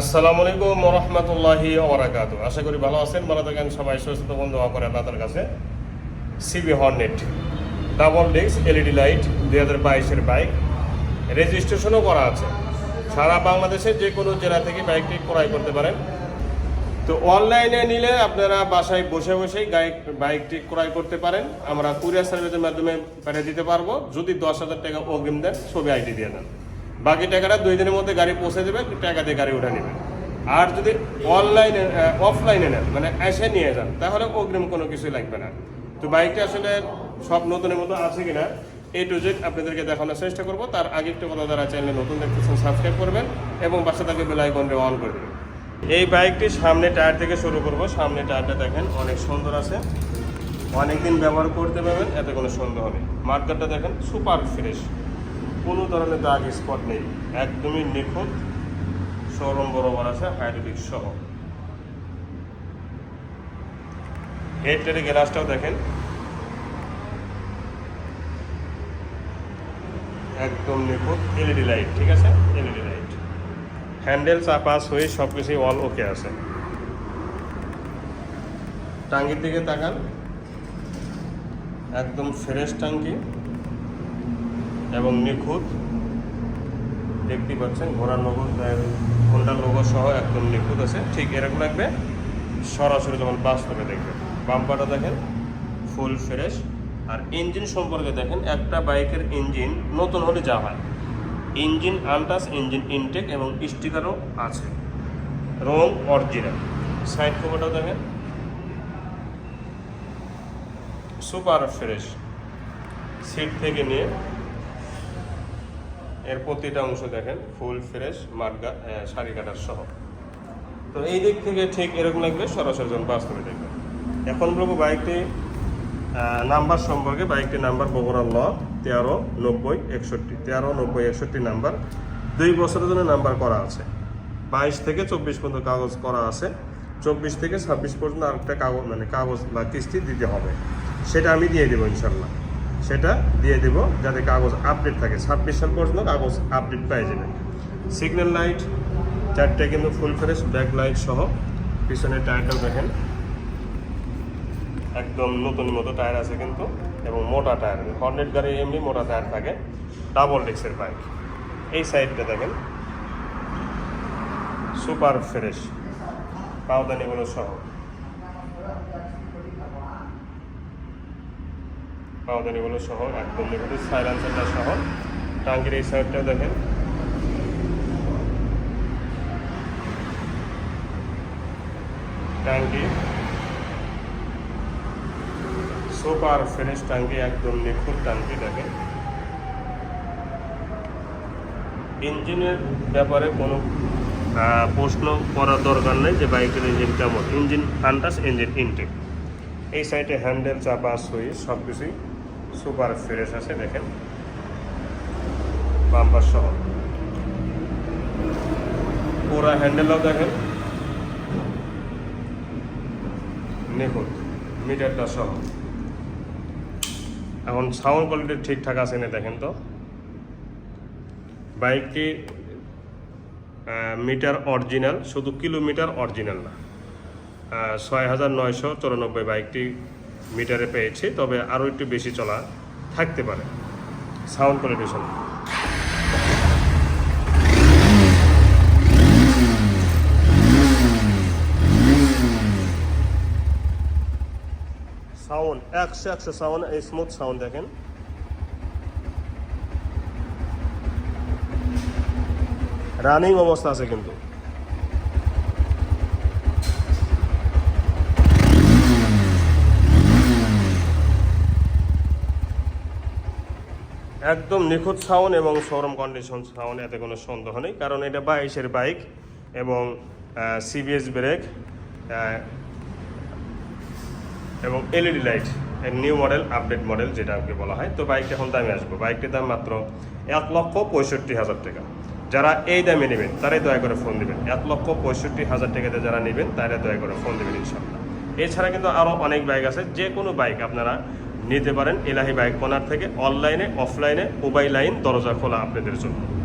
আসসালামু আলাইকুম রহমতুল্লাহি ওবরাকাত আশা করি ভালো আছেন, ভালো থাকেন সবাই। সুস্থ বন্ধু করে আপনাদের কাছে। CB Hornet, double disc, LED light, দুই হাজার বাইশের বাইক। রেজিস্ট্রেশনও করা আছে। সারা বাংলাদেশে যে কোনো জেলা থেকে বাইকটি ক্রয় করতে পারেন। তো অনলাইনে নিলে আপনারা বাসায় বসে বসেই গাইক বাইকটি ক্রয় করতে পারেন। আমরা কুরিয়ার সার্ভিসের মাধ্যমে পাঠিয়ে দিতে পারব। যদি দশ হাজার টাকা অগ্রিম দেন, ছবি আইডি দিয়ে দেন। বাকি টাকাটা দুই দিনের মধ্যে গাড়ি পৌঁছে দেবে টাকা দিয়ে গাড়ি উঠে নেবে আর যদি অনলাইনে অফলাইনে নেন মানে এসে নিয়ে যান, তাহলে অগ্রিম কোনো কিছুই লাগবে না। তো বাইকটা আসলে সব নতুনের মতো আছে কিনা এ টু জেড আপনাদেরকে দেখানোর চেষ্টা করব। তার আগে একটু কথা যারা চ্যানেলে নতুন দেখতেছেন সাবস্ক্রাইব করবেন এবং পাশে থাকবে বেল আইকনটা অন করে দেবেন। এই বাইকটি সামনে টায়ার থেকে শুরু করব। সামনে টায়ারটা দেখেন, অনেক সুন্দর আছে। অনেকদিন ব্যবহার করতে পারবেন, এতে কোনো সন্দেহ নেই। মার্কারটা দেখেন সুপার ফ্রেশ কোনো ধরনের দাগ স্পট নেই। একদমই নিখুঁত শোরুম বরাবর আছে হাইড্রোলিক সহ। হেডলাইটের গ্লাসটাও দেখেন। একদম নিখুঁত এলইডি লাইট ঠিক আছে? এলইডি লাইট হ্যান্ডেল চাপা সুইচ সব কিছুই অল ওকে আছে। টাঙ্গির দিকে তাকান। একদম ফ্রেশ টাঙ্কি এবং নিখুঁত। দেখতে পাচ্ছেন, ঘোড়ার লোগো হোন্ডার লোগো সহ একদম নিখুঁত আছে। ঠিক এরকম লাগবে, সরাসরি যখন বাস্তবে দেখবেন। বাম্পারটা দেখেন, ফুল ফ্রেশ। আর ইঞ্জিন সম্পর্কে দেখেন, একটা বাইকের ইঞ্জিন নতুন হলে যা হয়। ইঞ্জিন আনটাস, ইঞ্জিন ইনটেক এবং স্টিকারও আছে। রং অরিজিনাল। সাইড কভারটাও দেখেন। Super fresh. সিট থেকে নিয়ে এর প্রতিটা অংশ দেখেন, ফুল, ফ্রেশ মার্গা শাড়ি কাটার সহ। তো এই দিক থেকে ঠিক এরকম লাগবে, সরাসরি যখন বাস্তবে দেখবেন। এখন বলব বাইকটি নাম্বার সম্পর্কে বাইকটির নাম্বার বগুড়া ল, তেরো নব্বই একষট্টি, তেরো নব্বই একষট্টি নাম্বার। দুই বছরের জন্য নাম্বার করা আছে। বাইশ থেকে চব্বিশ পর্যন্ত কাগজ করা আছে। চব্বিশ থেকে ছাব্বিশ পর্যন্ত আরেকটা কাগজ মানে কাগজ বা কিস্তি দিতে হবে। সেটা আমি দিয়ে দেবো ইনশাল্লাহ। সেটা দিয়ে দেবো যাতে কাগজ আপডেট থাকে। ছাব্বিশ সাল পর্যন্ত কাগজ আপডেট পেয়ে যাবে। সিগন্যাল লাইট চারটে কিন্তু ফুল ফ্রেশ ব্যাক লাইট সহ। পিছনের টায়ারটাও দেখেন। একদম নতুন মতো টায়ার আছে কিন্তু, এবং মোটা টায়ার হর্নেট গাড়ি এমনি মোটা টায়ার থাকে। ডাবল ডিক্সের বাইক এই সাইডটা দেখেন। সুপার ফ্রেশ পাওদানিগুলো সহ। পাওদানিগুলো সহ একদম নিখুঁত সাইলেন্সারটা সহ। টাঙ্কির এই সাইডটা দেখেন। ট্যাঙ্কি সুপার ফিনিশ ট্যাঙ্কি একদম নিখুঁত ট্যাঙ্কি দেখেন। ইঞ্জিনের ব্যাপারে কোনো প্রশ্ন করার দরকার নেই যে বাইকের ইঞ্জিন কেমন। ইঞ্জিন আন্টাস ইঞ্জিন ইনটেক এই সাইডে হ্যান্ডেল চাপা সুইচ সব কিছুই সুপার ফ্রেশ আছে, দেখেন। বাম্পার সহ। পুরা হ্যান্ডেলও দেখেন। নিখুঁত, মিটারটা সহ। এখন সাউন্ড কোয়ালিটি ঠিকঠাক আছে না দেখেন তো? বাইকটি মিটার অরিজিনাল, শুধু কিলোমিটার অরিজিনাল না। ছয় হাজার নয়শো চুরানব্বই বাইকটি মিটারে পেয়েছি, তবে আরও একটু বেশি চলা থাকতে পারে। সাউন্ড কোয়ালিটি শুনুন সাউন্ড, একশো একশো সাউন্ড স্মুথ সাউন্ড দেখেন। রানিং অবস্থা আছে কিন্তু। একদম নিখুঁত সাউন্ড এবং শোরুম কন্ডিশন সাউন্ড এতে কোনো সন্দেহ নেই। কারণ এটা বাইশের বাইক এবং সিবিএস ব্রেক এবং LED light new model update model যেটাকে বলা হয়। তো বাইকটা এখন দামে আসব। বাইকটির দাম মাত্র এক লক্ষ পঁয়ষট্টি হাজার টাকা। যারা এই দামে নেবেন, তারাই দয়া করে ফোন দিবেন। এক লক্ষ পঁয়ষট্টি হাজার টাকাতে যারা নেবেন, তারাই দয়া করে ফোন দেবেন ইনশাল্লাহ এছাড়া কিন্তু আরও অনেক বাইক আছে। যে কোনো বাইক আপনারা নিতে পারেন। এলাহি বাইক কর্নার থেকে অনলাইনে অফলাইনে মোবাইল লাইন দরজা খোলা আপনাদের জন্য।